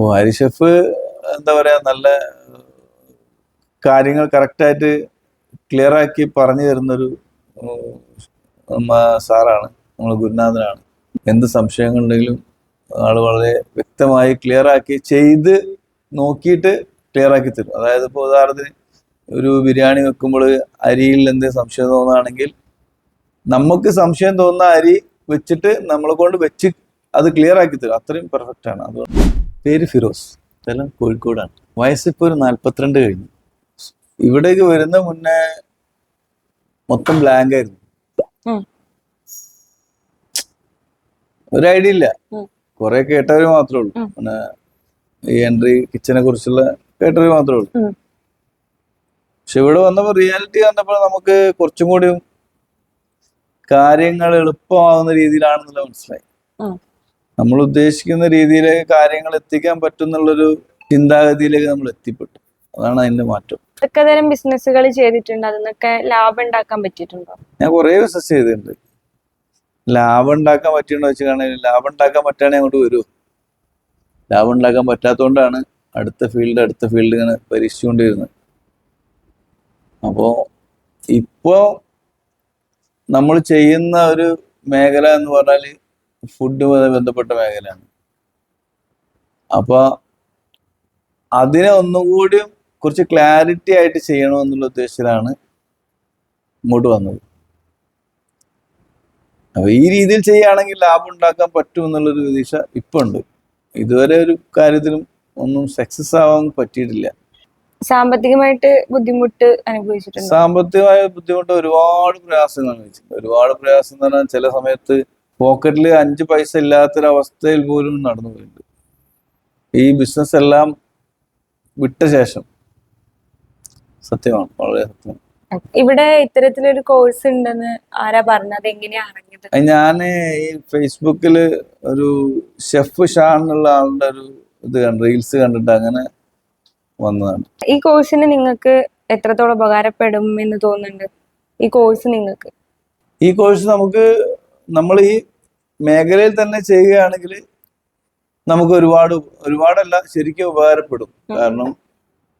വാരി ഷെഫ് എന്താ പറയാ നല്ല കാര്യങ്ങൾ കറക്റ്റായിട്ട് ക്ലിയർ ആക്കി പറഞ്ഞു തരുന്നൊരു സാറാണ്. നമ്മൾ ഗുരുനാഥനാണ്. എന്ത് സംശയങ്ങളുണ്ടെങ്കിലും ആൾ വളരെ വ്യക്തമായി ക്ലിയർ ആക്കി ചെയ്ത് നോക്കിയിട്ട് ക്ലിയർ ആക്കി തരും. അതായത് ഇപ്പോൾ ഉദാഹരണത്തിന് ഒരു ബിരിയാണി വെക്കുമ്പോൾ അരിയിൽ എന്തെങ്കിലും സംശയം തോന്നുകയാണെങ്കിൽ നമുക്ക് സംശയം തോന്നുന്ന അരി വെച്ചിട്ട് നമ്മളെ കൊണ്ട് വെച്ച് അത് ക്ലിയർ ആക്കി തരും. അത്രയും പെർഫെക്റ്റ് ആണ്. അതുകൊണ്ട് പേര് ഫിറോസ് സ്ഥലം കോഴിക്കോടാണ് വയസ്സിപ്പോൾ ഒരു നാൽപ്പത്തിരണ്ട് കഴിഞ്ഞു ഇവിടേക്ക് വരുന്ന മുന്നേ മൊത്തം ബ്ലാങ്ക് ആയിരുന്നു. ഒരു ഐഡിയ ഇല്ല. കുറെ കേട്ടവര് മാത്രമേ ഉള്ളൂ. പിന്നെ ഈ എൻട്രി കിച്ചനെ കുറിച്ചുള്ള കേട്ടവര് മാത്രമേ ഉള്ളൂ. പക്ഷെ ഇവിടെ വന്നപ്പോൾ റിയാലിറ്റി കണ്ടപ്പോൾ നമുക്ക് കുറച്ചും കൂടി കാര്യങ്ങൾ എളുപ്പമാവുന്ന രീതിയിലാണെന്നുള്ള മനസ്സിലായി. നമ്മൾ ഉദ്ദേശിക്കുന്ന രീതിയിലേക്ക് കാര്യങ്ങൾ എത്തിക്കാൻ പറ്റുന്നുള്ളൊരു ചിന്താഗതിയിലേക്ക് നമ്മൾ എത്തിപ്പെട്ടു. അതാണ് അതിന്റെ മാറ്റം. എത്ര തരം ബിസിനസ്സുകൾ ചെയ്തിട്ടുണ്ട്. അതിനൊക്കെ ലാഭം ഉണ്ടാക്കാൻ പറ്റിയിട്ടുണ്ടോ? ഞാൻ കുറെ ബിസിനസ് ചെയ്തിട്ടുണ്ട്. ലാഭം ഉണ്ടാക്കാൻ പറ്റിയെന്ന് വെച്ചാണെങ്കിൽ ലാഭം ഉണ്ടാക്കാൻ പറ്റുകയാണെങ്കിൽ അങ്ങോട്ട് വരുമോ ലാഭം ഉണ്ടാക്കാൻ പറ്റാത്തതുകൊണ്ടാണ് അടുത്ത ഫീൽഡ് അടുത്ത ഫീൽഡ് ഇങ്ങനെ പരീക്ഷിച്ചുകൊണ്ടിരുന്നത്. അപ്പോൾ ഇപ്പോ നമ്മൾ ചെയ്യുന്ന ഒരു മേഖല എന്ന് പറഞ്ഞാൽ ഫുഡുമായി ബന്ധപ്പെട്ട മേഖലയാണ്. അപ്പോൾ അതിനെ ഒന്നുകൂടി കുറച്ച് ക്ലാരിറ്റി ആയിട്ട് ചെയ്യണമെന്നുള്ള ഉദ്ദേശത്തിലാണ് ഇങ്ങോട്ട് വന്നത്. അപ്പൊ ഈ രീതിയിൽ ചെയ്യുകയാണെങ്കിൽ ലാഭം ഉണ്ടാക്കാൻ പറ്റും എന്നുള്ളൊരു പ്രതീക്ഷ ഇപ്പൊ ഉണ്ട് ഇതുവരെ ഒരു കാര്യത്തിലും ഒന്നും സക്സസ് ആവാൻ പറ്റിയിട്ടില്ല. സാമ്പത്തികമായിട്ട് ബുദ്ധിമുട്ട് അനുഭവിച്ചിട്ടുണ്ട്? സാമ്പത്തികമായ ബുദ്ധിമുട്ട് ഒരുപാട് പ്രയാസങ്ങൾ അനുഭവിച്ചിട്ടുണ്ട്. ഒരുപാട് പ്രയാസം എന്ന് പറഞ്ഞാൽ ചില സമയത്ത് പോക്കറ്റിൽ അഞ്ച് പൈസ ഇല്ലാത്തൊരവസ്ഥയിൽ പോലും നടന്നു പോയിട്ടുണ്ട്. ഈ ബിസിനസ് എല്ലാം വിട്ട ശേഷം. സത്യമാണ് വളരെ സത്യമാണ് ഇവിടെ ഇത്തരത്തിലൊരു കോഴ്സ് ഉണ്ടെന്ന് ആരാ പറഞ്ഞത്? എങ്ങനെയാ അറിഞ്ഞത്? അത് ഞാൻ ഈ ഫേസ്ബുക്കിൽ ഒരു ഷെഫ് ഷാൻ എന്നുള്ള ആളുടെ ഒരു ഇത് കണ്ട് റീൽസ് കണ്ടിട്ട് അങ്ങനെ വന്നതാണ്. ഈ കോഴ്സിന് നിങ്ങൾക്ക് എത്രത്തോളം ഉപകാരപ്പെടും എന്ന് തോന്നുന്നുണ്ട്? ഈ കോഴ്സ് നിങ്ങൾക്ക്. ഈ കോഴ്സ് നമുക്ക് നമ്മൾ ഈ മേഖലയിൽ തന്നെ ചെയ്യുകയാണെങ്കിൽ നമുക്ക് ഒരുപാട് ഒരുപാടല്ല ശരിക്കും ഉപകാരപ്പെടും. കാരണം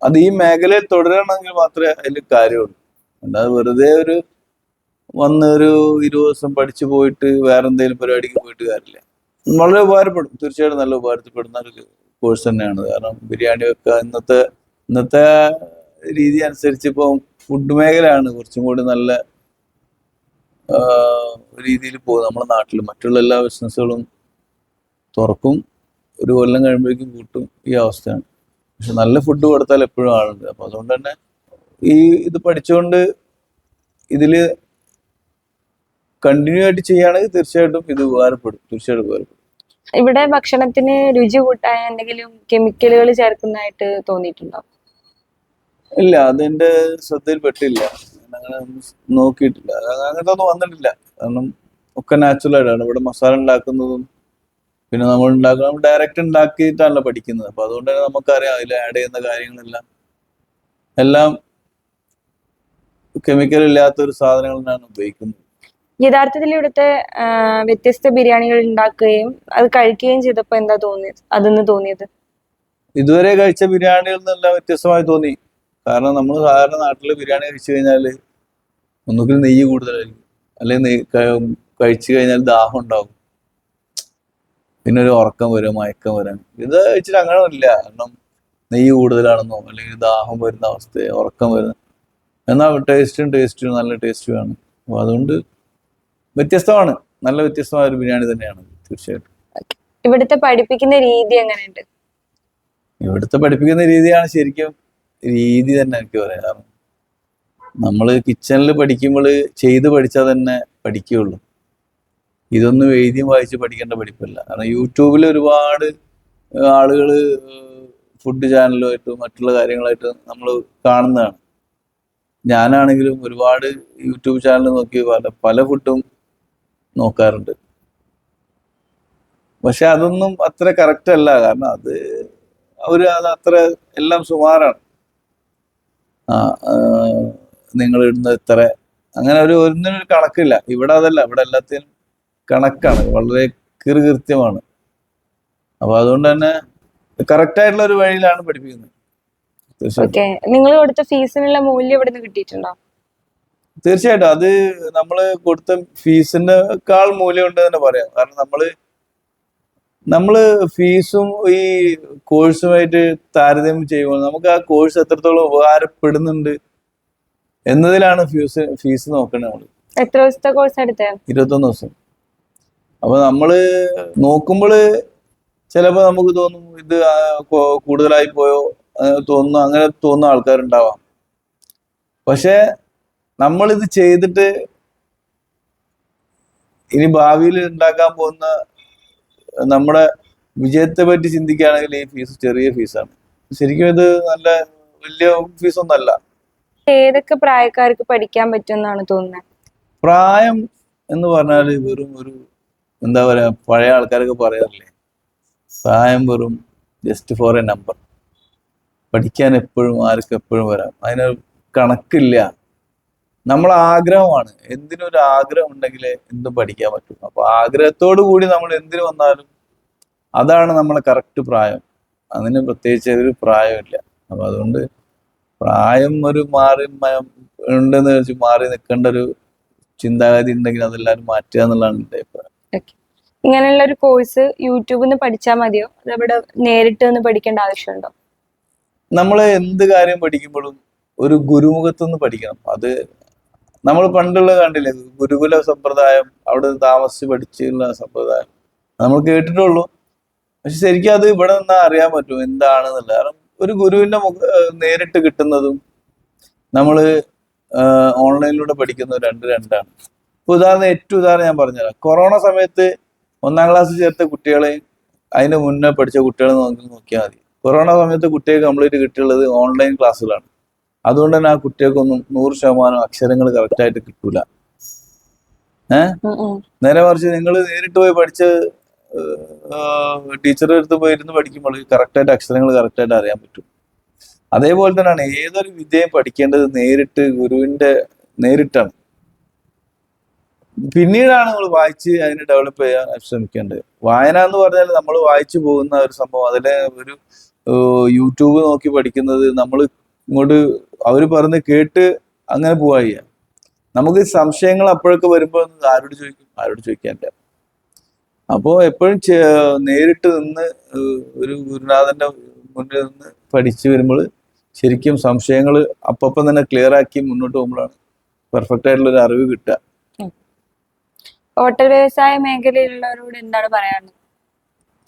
അത് ഈ മേഖലയിൽ തുടരണമെങ്കിൽ മാത്രമേ അതിൽ കാര്യമുള്ളൂ. അല്ലാതെ വെറുതെ ഒരു വന്ന് ഒരു ഇരുപത് ദിവസം പഠിച്ചു പോയിട്ട് വേറെ എന്തെങ്കിലും പരിപാടിക്ക് പോയിട്ട് കാര്യമില്ല. വളരെ ഉപകാരപ്പെടും. തീർച്ചയായിട്ടും നല്ല ഉപകാരത്തിൽപ്പെടുന്ന ഒരു കോഴ്സ് തന്നെയാണ്. കാരണം ബിരിയാണി വെക്കുക ഇന്നത്തെ ഇന്നത്തെ രീതി അനുസരിച്ച് ഇപ്പം ഫുഡ് മേഖലയാണ് കുറച്ചും കൂടി നല്ല രീതിയിൽ പോകും. നമ്മുടെ നാട്ടിൽ മറ്റുള്ള എല്ലാ ബിസിനസ്സുകളും തുറക്കും. ഒരു കൊല്ലം കഴിയുമ്പോഴേക്കും കൂട്ടും ഈ അവസ്ഥയാണ്. പക്ഷെ നല്ല ഫുഡ് കൊടുത്താൽ എപ്പോഴും ആളുണ്ട്. അപ്പൊ അതുകൊണ്ട് തന്നെ ഈ ഇത് പഠിച്ചുകൊണ്ട് ഇതിൽ കണ്ടിന്യൂ ആയിട്ട് ചെയ്യുകയാണെങ്കിൽ തീർച്ചയായിട്ടും ഇത് ഉപകാരപ്പെടും. തീർച്ചയായിട്ടും ഉപകാരപ്പെടും. ഇവിടെ ഭക്ഷണത്തിന് രുചി കൂട്ടാൻ എന്തെങ്കിലും കെമിക്കലുകൾ ചേർക്കുന്നതായിട്ട് തോന്നിയിട്ടുണ്ടോ? ഇല്ല അതെന്റെ ശ്രദ്ധയിൽ പെട്ടില്ല ഞാൻ അങ്ങനെ നോക്കിയിട്ടില്ല. അങ്ങനത്തെ ഒന്നും വന്നിട്ടില്ല. കാരണം ഒക്കെ നാച്ചുറൽ ആയിട്ടാണ്. ഇവിടെ മസാല ഉണ്ടാക്കുന്നതും പിന്നെ നമ്മൾ ഉണ്ടാക്കുന്ന നമ്മൾ ഡയറക്റ്റ് ഉണ്ടാക്കിയിട്ടാണല്ലോ പഠിക്കുന്നത്. അപ്പൊ അതുകൊണ്ട് തന്നെ നമുക്കറിയാം അതിൽ ആഡ് ചെയ്യുന്ന കാര്യങ്ങളെല്ലാം. എല്ലാം കെമിക്കൽ ഇല്ലാത്ത ഒരു സാധനങ്ങൾ തന്നെയാണ് ഉപയോഗിക്കുന്നത്. യഥാർത്ഥത്തിൽ ഇവിടുത്തെ വ്യത്യസ്ത ബിരിയാണികൾ ഉണ്ടാക്കുകയും അത് കഴിക്കുകയും ചെയ്തപ്പോൾ എന്താ തോന്നിയത്? അതെന്ന് തോന്നിയത്? ഇതുവരെ കഴിച്ച ബിരിയാണികളിൽ നിന്നെല്ലാം വ്യത്യസ്തമായി തോന്നി. കാരണം നമ്മൾ സാധാരണ നാട്ടിൽ ബിരിയാണി കഴിച്ചു കഴിഞ്ഞാൽ ഒന്നുകിൽ നെയ്യ് കൂടുതലായിരിക്കും. അല്ലെങ്കിൽ കഴിച്ചു കഴിഞ്ഞാൽ ദാഹം ഉണ്ടാകും പിന്നെ ഒരു ഉറക്കം വരും മയക്കം വരാൻ. ഇത് കഴിച്ചിട്ട് അങ്ങനെ ഇല്ല കാരണം നെയ്യ് കൂടുതലാണെന്നോ അല്ലെങ്കിൽ ദാഹം വരുന്ന അവസ്ഥ ഉറക്കം വരുന്ന. എന്നാൽ ടേസ്റ്റും ടേസ്റ്റും നല്ല ടേസ്റ്റുമാണ് അപ്പോൾ അതുകൊണ്ട് വ്യത്യസ്തമാണ്. നല്ല വ്യത്യസ്തമായ ഒരു ബിരിയാണി തന്നെയാണ് തീർച്ചയായിട്ടും. ഇവിടുത്തെ പഠിപ്പിക്കുന്ന രീതി എങ്ങനെയുണ്ട്? ഇവിടുത്തെ പഠിപ്പിക്കുന്ന രീതിയാണ് ശരിക്കും രീതി തന്നെ എനിക്ക് പറയാം. നമ്മൾ കിച്ചണിൽ പഠിക്കുമ്പോൾ ചെയ്ത് പഠിച്ചാൽ തന്നെ പഠിക്കുകയുള്ളൂ ഇതൊന്നും എഴുതിയും വായിച്ച് പഠിക്കേണ്ട പഠിപ്പല്ല. കാരണം യൂട്യൂബിൽ ഒരുപാട് ആളുകൾ ഫുഡ് ചാനലുമായിട്ടും മറ്റുള്ള കാര്യങ്ങളായിട്ടും നമ്മൾ കാണുന്നതാണ്. ഞാനാണെങ്കിലും ഒരുപാട് യൂട്യൂബ് ചാനൽ നോക്കി പല പല ഫുഡും നോക്കാറുണ്ട്. പക്ഷെ അതൊന്നും അത്ര കറക്റ്റ് അല്ല. കാരണം അത് അവർ അത് അത്ര എല്ലാം സുമാറാണ്. നിങ്ങൾ ഇടുന്ന ഇത്ര. അങ്ങനെ ഒരു ഒന്നിനും ഒരു കണക്കില്ല. ഇവിടെ അതല്ല. ഇവിടെ എല്ലാത്തിനും കണക്കാണ്. വളരെ കൃത്യമാണ് അപ്പൊ അതുകൊണ്ട് തന്നെ കറക്റ്റ് ആയിട്ടുള്ള ഒരു വഴിയിലാണ് പഠിപ്പിക്കുന്നത്. തീർച്ചയായിട്ടും. നിങ്ങൾ കൊടുത്ത ഫീസിനുള്ള മൂല്യം ഇവിടെ നിന്ന് കിട്ടിയിട്ടുണ്ടോ? തീർച്ചയായിട്ടും. അത് നമ്മൾ കൊടുത്ത ഫീസിനേക്കാൾ മൂല്യമുണ്ട് തന്നെ പറയാം. കാരണം നമ്മൾ നമ്മൾ ഫീസും ഈ കോഴ്സുമായിട്ട് താരതമ്യം ചെയ്യുമ്പോൾ നമുക്ക് ആ കോഴ്സ് എത്രത്തോളം ഉപകാരപ്പെടുന്നുണ്ട് എന്നതിലാണ് ഫീസ് ഫീസ് നോക്കുന്നത് നമ്മൾ എത്ര ദിവസത്തെ കോഴ്സ് എടുത്തേ ഇരുപത്തൊന്ന് ദിവസം. അപ്പൊ നമ്മൾ നോക്കുമ്പോൾ ചിലപ്പോൾ നമുക്ക് തോന്നും ഇത് കൂടുതലായി പോയോ തോന്നുന്നു അങ്ങനെ തോന്നുന്ന ആൾക്കാരുണ്ടാവാം. പക്ഷെ നമ്മളിത് ചെയ്തിട്ട് ഇനി ഭാവിയിൽ ഉണ്ടാക്കാൻ പോകുന്ന നമ്മുടെ വിജയത്തെ പറ്റി ചിന്തിക്കുകയാണെങ്കിൽ ഈ ഫീസ് ചെറിയ ഫീസാണ് ശരിക്കും ഇത് നല്ല വലിയ ഫീസൊന്നല്ല ഏതൊക്കെ പ്രായക്കാർക്ക് പഠിക്കാൻ പറ്റുമെന്നാണ് തോന്നുന്നത്? പ്രായം എന്ന് പറഞ്ഞാൽ വെറും ഒരു എന്താ പറയാ പഴയ ആൾക്കാരൊക്കെ പറയാറില്ലേ? പ്രായം വെറും ജസ്റ്റ് ഫോർ എ നമ്പർ പഠിക്കാൻ എപ്പോഴും ആർക്കും എപ്പോഴും വരാം. അതിനൊരു കണക്കില്ല. നമ്മളെ ആഗ്രഹമാണ് എന്തിനൊരു ആഗ്രഹം ഉണ്ടെങ്കിലേ എന്തും പഠിക്കാൻ പറ്റും. അപ്പൊ ആഗ്രഹത്തോടു കൂടി നമ്മൾ എന്തിനു വന്നാലും അതാണ് നമ്മൾ കറക്റ്റ് പ്രായം. അതിന് പ്രത്യേകിച്ച് ഒരു പ്രായമില്ല അപ്പൊ അതുകൊണ്ട് പ്രായം ഒരു മാറി ഉണ്ടെന്ന് വെച്ച് മാറി നിൽക്കേണ്ട ഒരു ചിന്താഗതി ഉണ്ടെങ്കിൽ അതെല്ലാവരും മാറ്റുക എന്നുള്ളതാണ് എന്റെ അഭിപ്രായം. ഇങ്ങനെയുള്ള ഒരു കോഴ്സ് യൂട്യൂബിൽ നിന്ന് പഠിച്ചാൽ മതിയോ? അതവിടെ നേരിട്ട് നിന്ന് പഠിക്കേണ്ട ആവശ്യമുണ്ടോ? നമ്മൾ എന്ത് കാര്യം പഠിക്കുമ്പോഴും ഒരു ഗുരുമുഖത്തു നിന്ന് പഠിക്കണം. അത് നമ്മൾ പണ്ടുള്ള കണ്ടില്ലേ ഗുരുകുല സമ്പ്രദായം അവിടെ താമസിച്ച് പഠിച്ചുള്ള സമ്പ്രദായം നമ്മൾ കേട്ടിട്ടുള്ളൂ. പക്ഷെ ശരിക്കും അത് ഇവിടെ നിന്നാ അറിയാൻ പറ്റും എന്താണെന്നുള്ളത്. കാരണം ഒരു ഗുരുവിന്റെ നേരിട്ട് കിട്ടുന്നതും നമ്മൾ ഓൺലൈനിലൂടെ പഠിക്കുന്നത് രണ്ട് രണ്ടാണ്. ഇപ്പൊ ഉദാഹരണം ഏറ്റവും ഉദാഹരണം ഞാൻ പറഞ്ഞുതരാം. കൊറോണ സമയത്ത് ഒന്നാം ക്ലാസ് ചേർത്ത കുട്ടികളെ അതിന് മുന്നേ പഠിച്ച കുട്ടികളെ നോക്കി നോക്കിയാൽ മതി. കൊറോണ സമയത്ത് കുട്ടികൾക്ക് കംപ്ലീറ്റ് കിട്ടിയുള്ളത് ഓൺലൈൻ ക്ലാസ്സുകളാണ് അതുകൊണ്ട് തന്നെ ആ കുട്ടികൾക്കൊന്നും നൂറ് ശതമാനം അക്ഷരങ്ങൾ കറക്റ്റായിട്ട് കിട്ടൂല. ഏഹ്. നേരെ മറിച്ച് നിങ്ങൾ നേരിട്ട് പോയി പഠിച്ച് ടീച്ചറുടെ അടുത്ത് പോയി ഇരുന്ന് പഠിക്കുമ്പോൾ കറക്റ്റായിട്ട് അക്ഷരങ്ങൾ കറക്റ്റായിട്ട് അറിയാൻ പറ്റും. അതേപോലെ തന്നെയാണ് ഏതൊരു വിദ്യയും പഠിക്കേണ്ടത് നേരിട്ട് ഗുരുവിന്റെ നേരിട്ടാണ്. പിന്നീടാണ് നമ്മൾ വായിച്ച് അതിനെ ഡെവലപ്പ് ചെയ്യാൻ ശ്രമിക്കേണ്ടത്. വായന എന്ന് പറഞ്ഞാൽ നമ്മൾ വായിച്ചു പോകുന്ന ഒരു സംഭവം. അതിലെ ഒരു യൂട്യൂബ് നോക്കി പഠിക്കുന്നത് നമ്മൾ ഇങ്ങോട്ട് അവർ പറഞ്ഞ് കേട്ട് അങ്ങനെ പോവാ നമുക്ക് സംശയങ്ങൾ അപ്പോഴൊക്കെ വരുമ്പോൾ ആരോട് ചോദിക്കും? ആരോട് ചോദിക്കാനില്ല അപ്പോൾ എപ്പോഴും നേരിട്ട് നിന്ന് ഒരു ഗുരുനാഥന്റെ മുന്നിൽ നിന്ന് പഠിച്ചു വരുമ്പോൾ ശരിക്കും സംശയങ്ങൾ അപ്പം തന്നെ ക്ലിയർ ആക്കി മുന്നോട്ട് പോകുമ്പോഴാണ് പെർഫെക്റ്റ് ആയിട്ടുള്ള ഒരു അറിവ് കിട്ടുക. ഹോട്ടൽ വ്യവസായ മേഖലയിലുള്ളവരോട് എന്താണ് പറയാനുള്ളത്?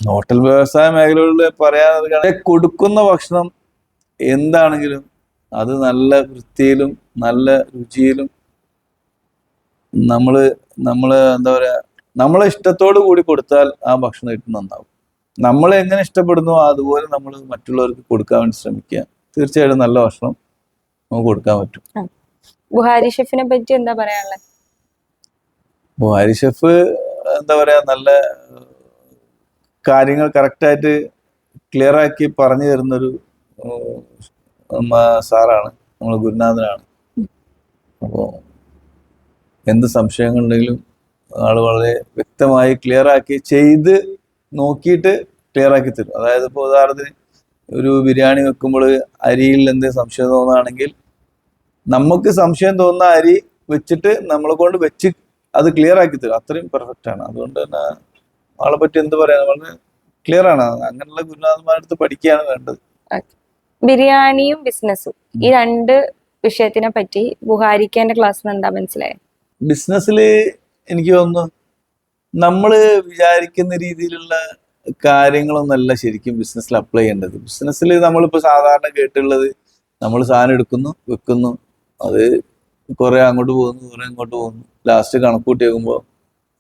ഹോട്ടൽ വ്യവസായ മേഖലകളിൽ പറയാൻ കൊടുക്കുന്ന ഭക്ഷണം എന്താണെങ്കിലും അത് നല്ല വൃത്തിയിലും നല്ല രുചിയിലും നമ്മൾ നമ്മൾ എന്താ പറയാ നമ്മളെ ഇഷ്ടത്തോടു കൂടി കൊടുത്താൽ ആ ഭക്ഷണം ഏറ്റവും നന്നാവും. നമ്മൾ എങ്ങനെ ഇഷ്ടപ്പെടുന്നു അതുപോലെ നമ്മൾ മറ്റുള്ളവർക്ക് കൊടുക്കാൻ വേണ്ടി ശ്രമിക്കുക. തീർച്ചയായിട്ടും നല്ല ഭക്ഷണം നമുക്ക് കൊടുക്കാൻ പറ്റും. ബുഹാരി ഷെഫിനെ പറ്റി എന്താ പറയാനുള്ളത് ബുഹാരി ഷെഫ് എന്താ പറയാ നല്ല കാര്യങ്ങൾ കറക്റ്റായിട്ട് ക്ലിയർ ആക്കി പറഞ്ഞു തരുന്നൊരു സാറാണ്. നമ്മൾ ഗുരുനാഥനാണ്. അപ്പോൾ എന്ത് സംശയങ്ങൾ ഉണ്ടെങ്കിലും ആൾ വളരെ വ്യക്തമായി ക്ലിയർ ആക്കി ചെയ്ത് നോക്കിയിട്ട് ക്ലിയർ ആക്കി തരും. അതായത് ഇപ്പോൾ ഉദാഹരണത്തിന് ഒരു ബിരിയാണി വെക്കുമ്പോൾ അരിയിൽ എന്തെങ്കിലും സംശയം തോന്നുകയാണെങ്കിൽ നമുക്ക് സംശയം തോന്നുന്ന അരി വെച്ചിട്ട് നമ്മളെ കൊണ്ട് വെച്ച് അത് ക്ലിയർ ആക്കി തരും. അത്രയും പെർഫെക്റ്റ് ആണ്. അതുകൊണ്ട് തന്നെ ആളെ പറ്റി എന്ത് പറയാൻ വളരെ ക്ലിയർ ആണ്. അങ്ങനെയുള്ള ഗുരുനാഥന്മാരുടെ അടുത്ത് പഠിക്കുകയാണ് വേണ്ടത്. ബിരിയാണിയും ബിസിനസ്സും. ഈ രണ്ട് വിഷയത്തിനെ പറ്റി ബുഹാരിക്കേന്റെ ക്ലാസ്സിൽ എന്താ മനസ്സിലായത് ബിസിനസ്സിൽ എനിക്ക് തോന്നുന്നു നമ്മൾ വിചാരിക്കുന്ന രീതിയിലുള്ള കാര്യങ്ങളൊന്നല്ല ശരിക്കും ബിസിനസ്സിൽ അപ്ലൈ ചെയ്യേണ്ടത്. ബിസിനസ്സിൽ നമ്മളിപ്പോൾ സാധാരണ കേട്ടുള്ളത് നമ്മൾ സാധനം എടുക്കുന്നു വെക്കുന്നു അത് കുറെ അങ്ങോട്ട് പോകുന്നു കുറെ ഇങ്ങോട്ട് പോകുന്നു. ലാസ്റ്റ് കണക്ക് കൂട്ടി വെക്കുമ്പോൾ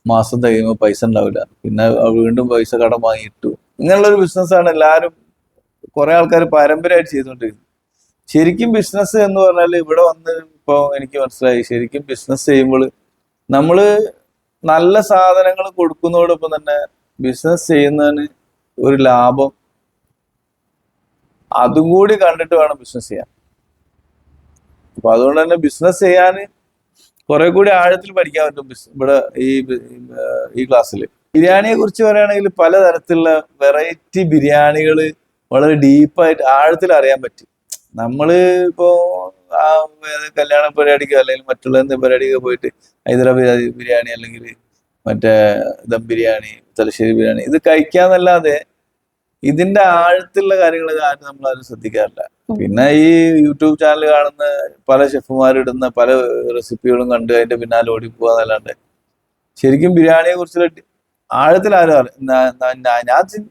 മാസം തികയുമ്പോൾ പൈസ ഉണ്ടാവില്ല. പിന്നെ വീണ്ടും പൈസ കടം വാങ്ങിയിട്ടു. ഇങ്ങനെയുള്ളൊരു ബിസിനസ്സാണ് എല്ലാവരും കുറെ ആൾക്കാർ പാരമ്പര്യമായിട്ട് ചെയ്തുകൊണ്ടിരിക്കുന്നു. ശരിക്കും ബിസിനസ് എന്ന് പറഞ്ഞാൽ ഇവിടെ വന്ന് ഇപ്പോൾ എനിക്ക് മനസ്സിലായി. ശരിക്കും ബിസിനസ് ചെയ്യുമ്പോൾ നമ്മൾ നല്ല സാധനങ്ങൾ കൊടുക്കുന്നതോടൊപ്പം തന്നെ ബിസിനസ് ചെയ്യുന്നതിന് ഒരു ലാഭം അതും കൂടി കണ്ടിട്ട് വേണം ബിസിനസ് ചെയ്യാൻ. അപ്പൊ അതുകൊണ്ട് തന്നെ ബിസിനസ് ചെയ്യാൻ കുറെ കൂടി ആഴത്തിൽ പഠിക്കാൻ പറ്റും ഇവിടെ ഈ ഈ ക്ലാസ്സിൽ ബിരിയാണിയെ കുറിച്ച് പറയുകയാണെങ്കിൽ പലതരത്തിലുള്ള വെറൈറ്റി ബിരിയാണികൾ വളരെ ഡീപ്പായിട്ട് ആഴത്തിൽ അറിയാൻ പറ്റി. നമ്മൾ ഇപ്പോ ആ കല്യാണ പരിപാടിക്കോ അല്ലെങ്കിൽ മറ്റുള്ള എന്ത് പരിപാടിക്കോ പോയിട്ട് ഹൈദരാബാദ് ബിരിയാണി അല്ലെങ്കിൽ മറ്റേ ദം ബിരിയാണി തലശ്ശേരി ബിരിയാണി ഇത് കഴിക്കാന്നല്ലാതെ ഇതിന്റെ ആഴത്തിലുള്ള കാര്യങ്ങൾ ആരും നമ്മളാരും ശ്രദ്ധിക്കാറില്ല. പിന്നെ ഈ യൂട്യൂബ് ചാനൽ കാണുന്ന പല ഷെഫുമാരിടുന്ന പല റെസിപ്പികളും കണ്ട് അതിന്റെ പിന്നാലെ ഓടി പോകാന്നല്ലാണ്ട് ശരിക്കും ബിരിയാണിയെ കുറിച്ചുള്ള ആഴത്തിൽ ആരും ഞാൻ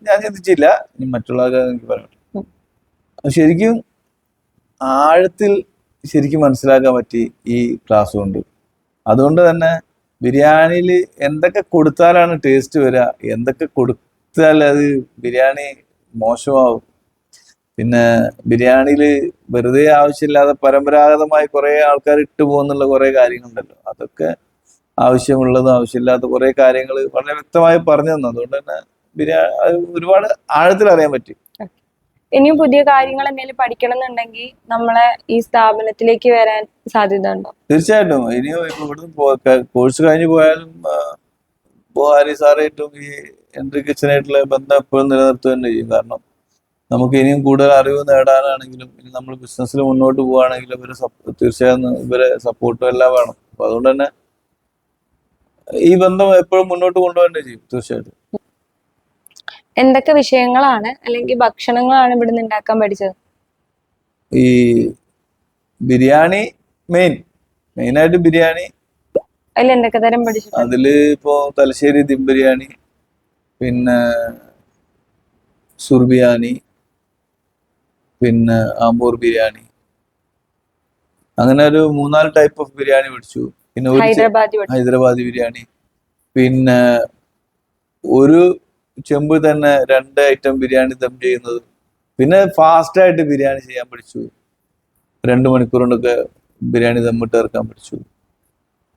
ഞാൻ ചിന്തിച്ചില്ല. ഇനി മറ്റുള്ളവർക്ക് എനിക്ക് പറയാം. ശരിക്കും ആഴത്തിൽ ശരിക്കും മനസ്സിലാക്കാൻ പറ്റി ഈ ക്ലാസ് കൊണ്ട്. അതുകൊണ്ട് തന്നെ ബിരിയാണിയിൽ എന്തൊക്കെ കൊടുത്താലാണ് ടേസ്റ്റ് വരിക എന്തൊക്കെ കൊടുത്താൽ അത് ബിരിയാണി മോശമാവും. പിന്നെ ബിരിയാണിയിൽ വെറുതെ ആവശ്യമില്ലാതെ പരമ്പരാഗതമായി കുറേ ആൾക്കാർ ഇട്ടു പോകുന്നുള്ള കുറേ കാര്യങ്ങളുണ്ടല്ലോ. അതൊക്കെ ആവശ്യമുള്ളതും ആവശ്യമില്ലാത്ത കുറെ കാര്യങ്ങൾ വളരെ വ്യക്തമായി പറഞ്ഞു തന്നു. അതുകൊണ്ട് തന്നെ ബിരിയാണി ഒരുപാട് ആഴത്തിൽ അറിയാൻ പറ്റി. ഇനിയും പുതിയ കാര്യങ്ങൾ എന്തെങ്കിലും പഠിക്കണം എന്നുണ്ടെങ്കിൽ നമ്മളെ ഈ സ്ഥാപനത്തിലേക്ക് വരാൻ സാധ്യത ഉണ്ടോ? തീർച്ചയായിട്ടും. ഇനിയും ഇപ്പൊ ഇവിടുന്ന് കോഴ്സ് കഴിഞ്ഞ് പോയാലും ബുഹാരി സാറായിട്ടും ഈ എൻട്രി കിച്ചനായിട്ടുള്ള ബന്ധം എപ്പോഴും നിലനിർത്തുക തന്നെ ചെയ്യും. കാരണം നമുക്ക് ഇനിയും കൂടുതൽ അറിവ് നേടാനാണെങ്കിലും ഇനി നമ്മൾ ബിസിനസ്സിൽ മുന്നോട്ട് പോവുകയാണെങ്കിലും ഇവരെ തീർച്ചയായും ഇവരെ സപ്പോർട്ടും എല്ലാം വേണം. അപ്പൊ അതുകൊണ്ട് തന്നെ ഈ ബന്ധം എപ്പോഴും മുന്നോട്ട് കൊണ്ടുപോകാൻ തന്നെ ചെയ്യും തീർച്ചയായിട്ടും. എന്തൊക്കെ വിഷയങ്ങളാണ്? അല്ലെങ്കിൽ ഭക്ഷണങ്ങളാണ് ഇവിടുന്ന് ഉണ്ടാക്കാൻ പഠിച്ചത്? ഈ ബിരിയാണി മെയിൻ. മെയിൻ ആയിട്ട് ബിരിയാണി. അതിൽ എന്തൊക്കെ തരം പഠിച്ചു അതിൽ ഇപ്പോ തലശ്ശേരി ദിം ബിരിയാണി പിന്നെ സുർബിയാനി പിന്നെ ആമ്പൂർ ബിരിയാണി. അങ്ങനെ ഒരു മൂന്നാൽ ടൈപ്പ് ഓഫ് ബിരിയാണി പഠിച്ചു. പിന്നെ ഒരു ഹൈദരാബാദി ബിരിയാണി. പിന്നെ ഒരു ചെമ്പ് തന്നെ രണ്ട് ഐറ്റം ബിരിയാണി ദം ചെയ്യുന്നത്. പിന്നെ ഫാസ്റ്റ് ആയിട്ട് ബിരിയാണി ചെയ്യാൻ പഠിച്ചു. രണ്ട് മണിക്കൂർ കൊണ്ടൊക്കെ ബിരിയാണി ദമ്മിട്ട് ഇറക്കാൻ പഠിച്ചു.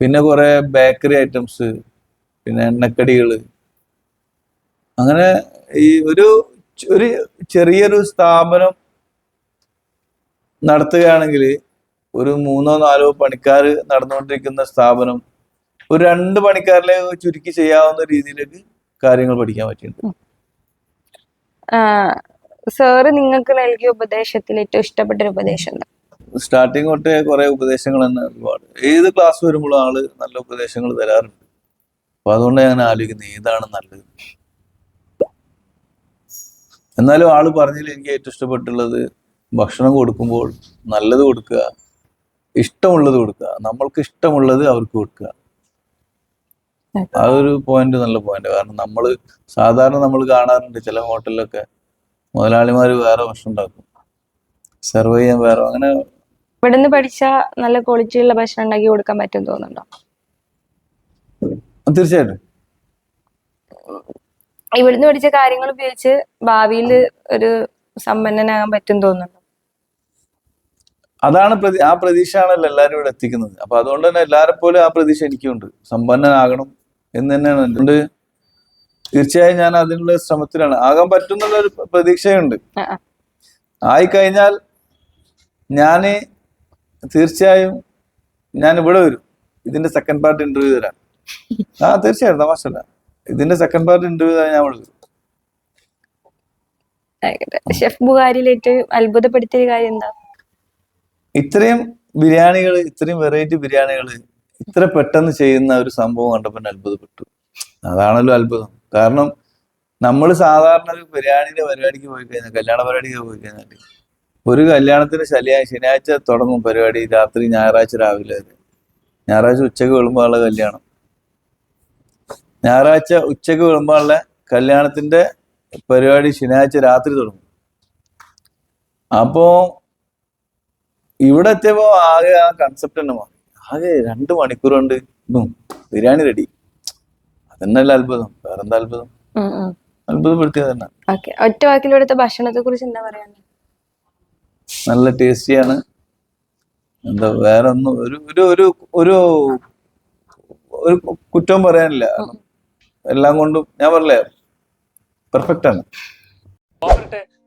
പിന്നെ കുറെ ബേക്കറി ഐറ്റംസ് പിന്നെ എണ്ണക്കടികൾ. അങ്ങനെ ഈ ഒരു ഒരു ചെറിയൊരു സ്ഥാപനം നടത്തുകയാണെങ്കിൽ ഒരു മൂന്നോ നാലോ പണിക്കാർ നടന്നുകൊണ്ടിരിക്കുന്ന സ്ഥാപനം ഒരു രണ്ട് പണിക്കാരിലെ ചുരുക്കി ചെയ്യാവുന്ന രീതിയിലേക്ക് കാര്യങ്ങൾ പഠിക്കാൻ പറ്റിയിട്ടുണ്ട്. സാറ് നിങ്ങൾക്ക് നൽകിയ ഉപദേശത്തിൽ ഏറ്റവും ഇഷ്ടപ്പെട്ട ഒരു ഉപദേശം എന്താ? സ്റ്റാർട്ടിങ് തൊട്ടേ കുറെ ഉപദേശങ്ങൾ തന്നെ ഒരുപാട്. ഏത് ക്ലാസ് വരുമ്പോഴും ആൾ നല്ല ഉപദേശങ്ങൾ തരാറുണ്ട്. അപ്പൊ അതുകൊണ്ട് ഞാൻ ആലോചിക്കുന്നത് ഏതാണ് നല്ലത്? എന്നാലും ആൾ പറഞ്ഞതിൽ എനിക്ക് ഏറ്റവും ഇഷ്ടപ്പെട്ടുള്ളത് ഭക്ഷണം കൊടുക്കുമ്പോൾ നല്ലത് കൊടുക്കുക ഇഷ്ടമുള്ളത് കൊടുക്കുക. നമ്മൾക്ക് ഇഷ്ടമുള്ളത് അവർക്ക് കൊടുക്കുക. ആ ഒരു പോയിന്റ് നല്ല പോയിന്റ് കാരണം നമ്മൾ സാധാരണ നമ്മൾ കാണാറുണ്ട് ചില ഹോട്ടലിലൊക്കെ മുതലാളിമാർ വേറെ ഭക്ഷണം ഉണ്ടാക്കും. സെർവ് ചെയ്യാൻ വേറെ അങ്ങനെ ഇവിടുന്ന് പഠിച്ച നല്ല ക്വാളിറ്റിയുള്ള ഭക്ഷണം ഉണ്ടാക്കി കൊടുക്കാൻ പറ്റും തോന്നുന്നുണ്ടോ? തീർച്ചയായിട്ടും. ഇവിടുന്ന് പഠിച്ച കാര്യങ്ങൾ ഉപയോഗിച്ച് ഭാവിയിൽ ഒരു സമ്പന്നനാകാൻ പറ്റും തോന്നുന്നുണ്ടോ? അതാണ് പ്രതി ആ പ്രതീക്ഷയാണല്ലോ എല്ലാവരും ഇവിടെ എത്തിക്കുന്നത്. അപ്പൊ അതുകൊണ്ട് തന്നെ എല്ലാവരെ പോലും ആ പ്രതീക്ഷ എനിക്കുണ്ട്. സമ്പന്നനാകണം എന്ന് തന്നെയാണ് അതുകൊണ്ട് തീർച്ചയായും ഞാൻ അതിനുള്ള ശ്രമത്തിലാണ്. ആകാൻ പറ്റുന്നുള്ള ഒരു പ്രതീക്ഷയുണ്ട്. ആയിക്കഴിഞ്ഞാൽ ഞാൻ തീർച്ചയായും ഞാൻ ഇവിടെ വരും. ഇതിന്റെ സെക്കൻഡ് പാർട്ട് ഇന്റർവ്യൂ തരാം ആ തീർച്ചയായും. തമാശല്ല ഇതിന്റെ സെക്കൻഡ് പാർട്ട് ഇന്റർവ്യൂ തരാൻ ഞാൻ ഇവിടെ വരും. ഷെഫ് ബുഹാരിയിൽ ഏറ്റവും അത്ഭുതപ്പെടുത്തിയ കാര്യം എന്താ? ഇത്രയും ബിരിയാണികൾ ഇത്രയും വെറൈറ്റി ബിരിയാണികൾ ഇത്ര പെട്ടെന്ന് ചെയ്യുന്ന ഒരു സംഭവം കണ്ടപ്പോൾ എന്നെ അത്ഭുതപ്പെട്ടു. അതാണല്ലോ അത്ഭുതം. കാരണം നമ്മൾ സാധാരണ ഒരു ബിരിയാണിയുടെ പരിപാടിക്ക് പോയി കഴിഞ്ഞാൽ കല്യാണ പരിപാടിക്ക് പോയി കഴിഞ്ഞാൽ ഒരു കല്യാണത്തിന് ശനിയാഴ്ച ശനിയാഴ്ച തുടങ്ങും പരിപാടി രാത്രി ഞായറാഴ്ച രാവിലെ വരെ. ഞായറാഴ്ച ഉച്ചയ്ക്ക് വിളുമ്പോഴുള്ള കല്യാണം. ഞായറാഴ്ച ഉച്ചയ്ക്ക് വിളുമ്പോഴുള്ള കല്യാണത്തിന്റെ പരിപാടി ശനിയാഴ്ച രാത്രി തുടങ്ങും. അപ്പോ ഇവിടെ എത്തിയപ്പോ ആകെ ആ കൺസെപ്റ്റ് തന്നെ മാറി. ആകെ രണ്ട് മണിക്കൂർ കൊണ്ട് ബിരിയാണി റെഡി അതന്നല്ല അത്ഭുതം. വേറെന്താ അത്ഭുതം? അത്ഭുതപ്പെടുത്തിയത് തന്നെ. ഒറ്റ വാക്കിൽ ഇവിടുത്തെ ഭക്ഷണത്തെ കുറിച്ച് എന്താ പറയാനുള്ളത് നല്ല ടേസ്റ്റിയാണ്. എന്താ വേറെ ഒന്നും ഒരു ഒരു ഒരു ഒരു ഒരു കുറ്റവും പറയാനില്ല. എല്ലാം കൊണ്ടും ഞാൻ പറഞ്ഞില്ലേ? പെർഫെക്റ്റ് ആണ്.